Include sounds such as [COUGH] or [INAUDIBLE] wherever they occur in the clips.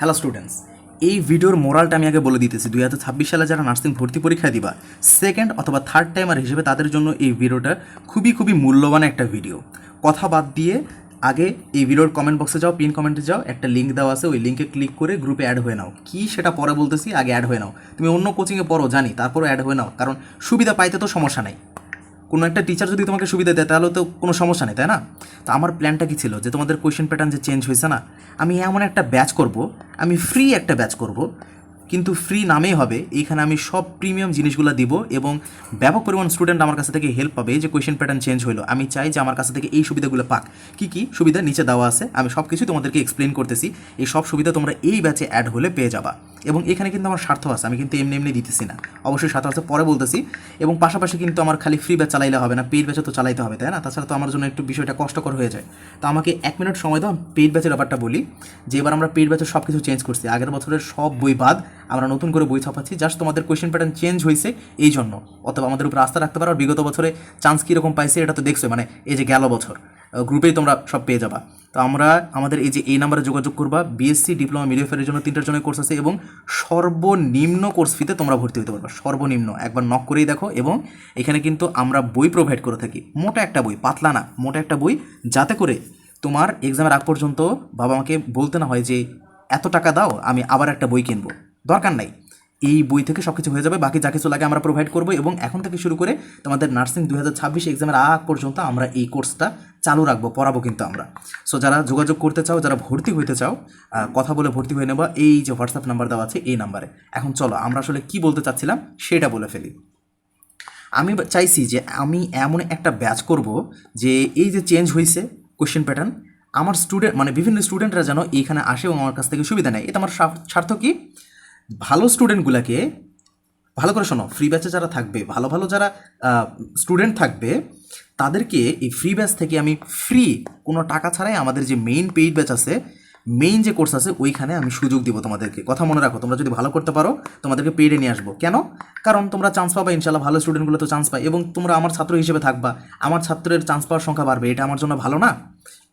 Hello students, এই ভিডিওর মোরালটা আমি আগে বলে দিতেছি। দুই হাজার ছাব্বিশ সালে যারা নার্সিং ভর্তি পরীক্ষা দিবা সেকেন্ড অথবা থার্ড টাইমার হিসেবে তাদের জন্য এই ভিডিওটা খুবই খুবই মূল্যবান একটা ভিডিও কথা বাদ দিয়ে আগে এই ভিডিওর কমেন্ট বক্সে যাও পিন কমেন্টে যাও, একটা লিঙ্ক দেওয়া আছে, ওই লিঙ্কে ক্লিক করে গ্রুপে অ্যাড হয়ে নাও। কি সেটা পরে বলতেছি, আগে অ্যাড হয়ে নাও। তুমি অন্য কোচিংয়ে পড়ো, জানি, তারপরও অ্যাড হয়ে নাও, কারণ সুবিধা পাইতে তো সমস্যা নাই। কোনো একটা টিচার যদি তোমাকে সুবিধা দেয়, তাহলে তো কোনো সমস্যা নেই, তাই না? তো আমার প্ল্যানটা কি ছিল? যে তোমাদের কোয়েশ্চেন প্যাটার্ন যে চেঞ্জ হয়েছে না, আমি এমন একটা ব্যাচ করব, আমি ফ্রি একটা ব্যাচ করব, কিন্তু ফ্রি নামেই হবে এইখানে আমি সব প্রিমিয়াম জিনিসগুলো দিব এবং ব্যাপক পরিমাণ স্টুডেন্ট আমার কাছে থেকে হেল্প পাবে যে কোয়েশ্চেন প্যাটার্ন চেঞ্জ হলো আমি চাই যে আমার কাছে থেকে এই সুবিধাগুলো পাক। কি কি সুবিধা? নিচে দেওয়া আছে। আমি সব কিছু তোমাদেরকে এক্সপ্লেন করতেছি। এই সব সুবিধা তোমরা এই ব্যাচে অ্যাড হলে পেয়ে যাবা। এবং এখানে কিন্তু আমার স্বার্থ আছে, আমি কিন্তু এমনি এমনি দিতেছি না। অবশ্যই স্বার্থ আছে, পরে বলতেছি। এবং পাশাপাশি কিন্তু আমার খালি ফ্রি ব্যাচ চালাইলে হবে না পেইড ব্যাচে তো চালাইতে হবে, তাই না? তাছাড়া তো আমার জন্য একটু বিষয়টা কষ্টকর হয়ে যায়। তো আমাকে এক মিনিট সময় দাও পেইড ব্যাচের ব্যাপারটা বলি। যে এবার আমরা পেইড ব্যাচের সব কিছু চেঞ্জ করছি, আগের বছরের সব বই বাদ, আমরা নতুন করে বই ছাপাচ্ছি জাস্ট তোমাদের কোয়েশ্চেন প্যাটার্ন চেঞ্জ হয়েছে এই জন্য অথবা আমাদের উপর আস্থা রাখতে পারো, আর বিগত বছরে চান্স কীরকম পাইছে, এটা তো দেখছ মানে এই যে গেল বছর। গ্রুপেই তোমরা সব পেয়ে যাবা। তো আমরা আমাদের এই যে এই নাম্বারে যোগাযোগ করবা বিএসসি ডিপ্লোমা মিডিয়াফেয়ারের জন্য তিনটার জন্য কোর্স আছে এবং সর্বনিম্ন কোর্স ফিতে তোমরা ভর্তি হতে পারবা, সর্বনিম্ন। একবার নক করেই দেখো এবং এখানে কিন্তু আমরা বই প্রোভাইড করে থাকি। মোটা একটা বই, পাতলা না, মোটা একটা বই, যাতে করে তোমার এক্সামের আগ পর্যন্ত বাবা আমাকে বলতে না হয় যে, এত টাকা দাও, আমি আবার একটা বই কিনবো। দরকার নাই। এই বই থেকে সব কিছু হয়ে যাবে। বাকি যা কিছু লাগে আমরা প্রোভাইড করব এবং এখন থেকে শুরু করে তোমাদের নার্সিং দু হাজার ছাব্বিশ এক্সামের আগ পর্যন্ত আমরা এই কোর্সটা চালু রাখব, পড়াবো কিন্তু আমরা। সো যারা যোগাযোগ করতে চাও, যারা ভর্তি হইতে চাও কথা বলে ভর্তি হয়ে নেবা। এই যে হোয়াটসঅ্যাপ নাম্বার দেওয়া আছে, এই নাম্বারে এখন চলো, আমরা আসলে কি বলতে চাচ্ছিলাম সেটা বলে ফেলি। আমি চাইছি যে আমি এমন একটা ব্যাচ করব যে এই যে চেঞ্জ হয়েছে কোয়েশ্চেন প্যাটার্ন আমার স্টুডেন্ট মানে বিভিন্ন স্টুডেন্টরা যেন এইখানে আসে এবং আমার কাছ থেকে সুবিধা নেয়। এটা আমার স্বার্থ- কি? ভালো স্টুডেন্টগুলোকে ভালো করে শোনো ফ্রি ব্যাচে যারা থাকবে, ভালো ভালো যারা স্টুডেন্ট থাকবে, তাদেরকে এই ফ্রি ব্যাচ থেকে আমি ফ্রি কোনো টাকা ছাড়াই আমাদের যে মেইন পেইড ব্যাচ আছে মেইন যে কোর্স আছে, ওইখানে আমি সুযোগ দিব তোমাদেরকে। কথা মনে রাখো, তোমরা যদি ভালো করতে পারো, তোমাদেরকে পেইডে নিয়ে আসব। কেন? কারণ তোমরা চান্স পাবে ইনশাল্লাহ ভালো স্টুডেন্টগুলো তো চান্স পায়। এবং তোমরা আমার ছাত্র হিসেবে থাকবা, আমার ছাত্রের চান্স পাওয়ার সংখ্যা বাড়বে, এটা আমার জন্য ভালো না?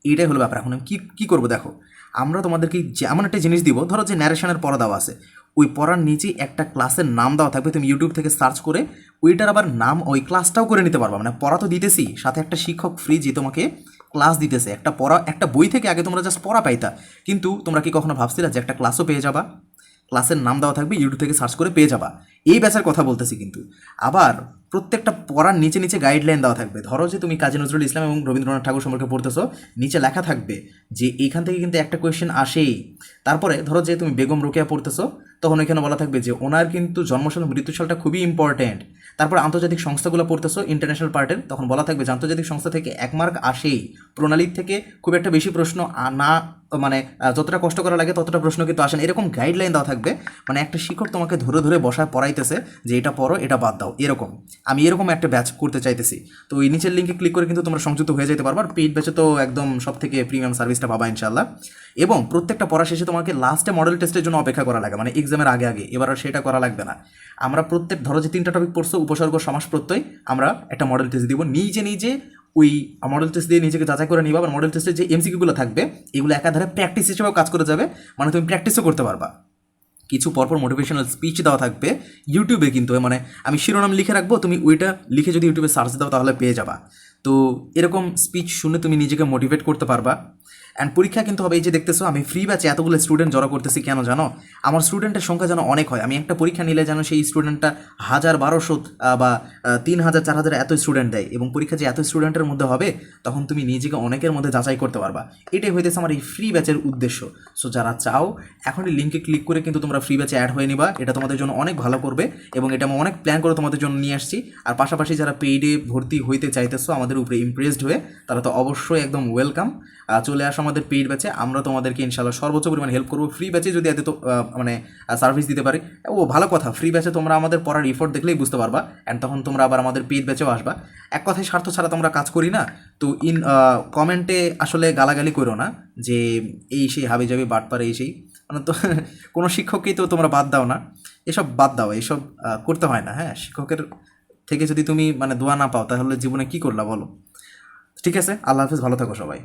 এইটাই হলো ব্যাপার। এখন আমি কী কী করব দেখো? আমরা তোমাদেরকে যেমন একটা জিনিস দিব, ধরো যে ন্যারেশনের পড়া দেওয়া আছে। ওই পড়ার নিচে একটা ক্লাসের নাম দেওয়া থাকবে, তুমি ইউটিউব থেকে সার্চ করে ওইটার আবার নাম ওই ক্লাসটাও করে নিতে পারবা। মানে পড়া তো দিতেছি, সাথে একটা শিক্ষক ফ্রি যে তোমাকে ক্লাস দিতেছে। একটা পড়া, একটা বই থেকে আগে তোমরা জাস্ট পড়া পাইতা। কিন্তু তোমরা কি কখনো ভাবছিলা যে একটা ক্লাসও পেয়ে যাবা? ক্লাসের নাম দেওয়া থাকবে ইউটিউব থেকে সার্চ করে পেয়ে যাবা। এই ব্যাচের কথা বলতেছি কিন্তু। আবার প্রত্যেকটা পড়ার নিচে নিচে গাইডলাইন দেওয়া থাকবে। ধরো যে তুমি কাজী নজরুল ইসলাম এবং রবীন্দ্রনাথ ঠাকুর সম্পর্কে পড়তেছো, নিচে লেখা থাকবে যে এইখান থেকে কিন্তু একটা কোয়েশ্চেন আসেই। তারপরে ধরো যে তুমি বেগম রোকেয়া পড়তেছো, তখন এখানে বলা থাকবে যে ওনার কিন্তু জন্মসাল ও মৃত্যুসালটা খুবই ইম্পর্ট্যান্ট তারপর আন্তর্জাতিক সংস্থাগুলো পড়তেছো ইন্টারন্যাশনাল পার্টের তখন বলা থাকবে যে আন্তর্জাতিক সংস্থা থেকে এক মার্ক আসেই। প্রণালীর থেকে খুব একটা বেশি প্রশ্ন না মানে যতটা কষ্ট করা লাগে ততটা প্রশ্ন কিন্তু আসেন এরকম গাইডলাইন দেওয়া থাকবে। মানে একটা শিক্ষক তোমাকে ধরে ধরে বসায়, পড়াইতেছে যে এটা পড়ো, এটা বাদ দাও। এরকম। আমি এরকম একটা ব্যাচ করতে চাইতেছি। তো এই নিচের লিঙ্কে ক্লিক করে কিন্তু তোমরা সংযুক্ত হয়ে যেতে পারবে। আর পেইড ব্যাচে তো একদম সব থেকে প্রিমিয়াম সার্ভিসটা পাবা ইনশাল্লাহ এবং প্রত্যেকটা পড়া শেষে তোমাকে লাস্টে মডেল টেস্টের জন্য অপেক্ষা করা লাগে। মানে এক্সামের আগে আগে। এবার আর সেটা করা লাগবে না। আমরা প্রত্যেক, ধরো যে তিনটা টপিক পড়ছো, উপসর্গ, সমাস প্রত্যয়, আমরা একটা মডেল টেস্ট দিব। নিজে নিজে ওই মডেল টেস্ট দিয়ে নিজেকে যাচাই করে নিবা, বা মডেল টেস্টে যে এমসিকিউগুলো থাকবে, এগুলো একাধারে প্র্যাকটিস হিসেবেও কাজ করে যাবে মানে তুমি প্র্যাকটিসও করতে পারবা। কিছু পরপর মোটিভেশনাল স্পিচ দেওয়া থাকবে ইউটিউবে কিন্তু মানে আমি শিরোনাম লিখে রাখব, তুমি ওইটা লিখে যদি ইউটিউবে সার্চ দাও, তাহলে পেয়ে যাবা। তো এরকম স্পিচ শুনে তুমি নিজেকে মোটিভেট করতে পারবা। অ্যান্ড পরীক্ষা কিন্তু হবে, এই যে দেখতেছো, আমি ফ্রি ব্যাচে এতগুলো স্টুডেন্ট জড়ো করতেছি, কেন জানো? আমার স্টুডেন্টের সংখ্যা যেন অনেক হয়। আমি একটা পরীক্ষা নিলে যেন সেই স্টুডেন্টটা হাজার বারোশো বা তিন হাজার, চার হাজার এত স্টুডেন্ট দেয়। এবং পরীক্ষা যে এত স্টুডেন্টের মধ্যে হবে, তখন তুমি নিজেকে অনেকের মধ্যে যাচাই করতে পারবা। এটাই হইতেছে আমার এই ফ্রি ব্যাচের উদ্দেশ্য। সো যারা চাও, এখনই লিঙ্কে ক্লিক করে কিন্তু তোমরা ফ্রি ব্যাচে অ্যাড হয়ে নিবা। এটা তোমাদের জন্য অনেক ভালো করবে। এবং এটা আমি অনেক প্ল্যান করে তোমাদের জন্য নিয়ে আসছি। আর পাশাপাশি যারা পেইডে ভর্তি হইতে চাইতেছো, আমাদের উপরে ইমপ্রেসড হয়ে তারা তো অবশ্যই একদম ওয়েলকাম চলে আসো আমাদের পেইড ব্যাচে আমরা তোমাদেরকে ইনশাল্লাহ সর্বোচ্চ পরিমাণ হেল্প করব। ফ্রি ব্যাচে যদি এত মানে সার্ভিস দিতে পারি। ও, ভালো কথা। ফ্রি ব্যাচে তোমরা আমাদের পড়ার রিপোর্ট দেখলেই বুঝতে পারবা। অ্যান্ড তখন তোমরা আবার আমাদের পেইড ব্যাচেও আসবা। এক কথায় স্বার্থ ছাড়া তোমরা কাজ করি না। তো ইন কমেন্টে আসলে গালাগালি করো না যে এই সেই হাবি যাবি বাটপারে এই সেই। মানে তো [LAUGHS] কোনো শিক্ষককেই তো তোমরা বাদ দাও না। এসব বাদ দাও। এসব করতে হয় না। হ্যাঁ শিক্ষকের থেকে যদি তুমি মানে দোয়া না পাও, তাহলে জীবনে কি করলা বলো? ঠিক আছে? আল্লাহ হাফিজ, ভালো থাকো সবাই।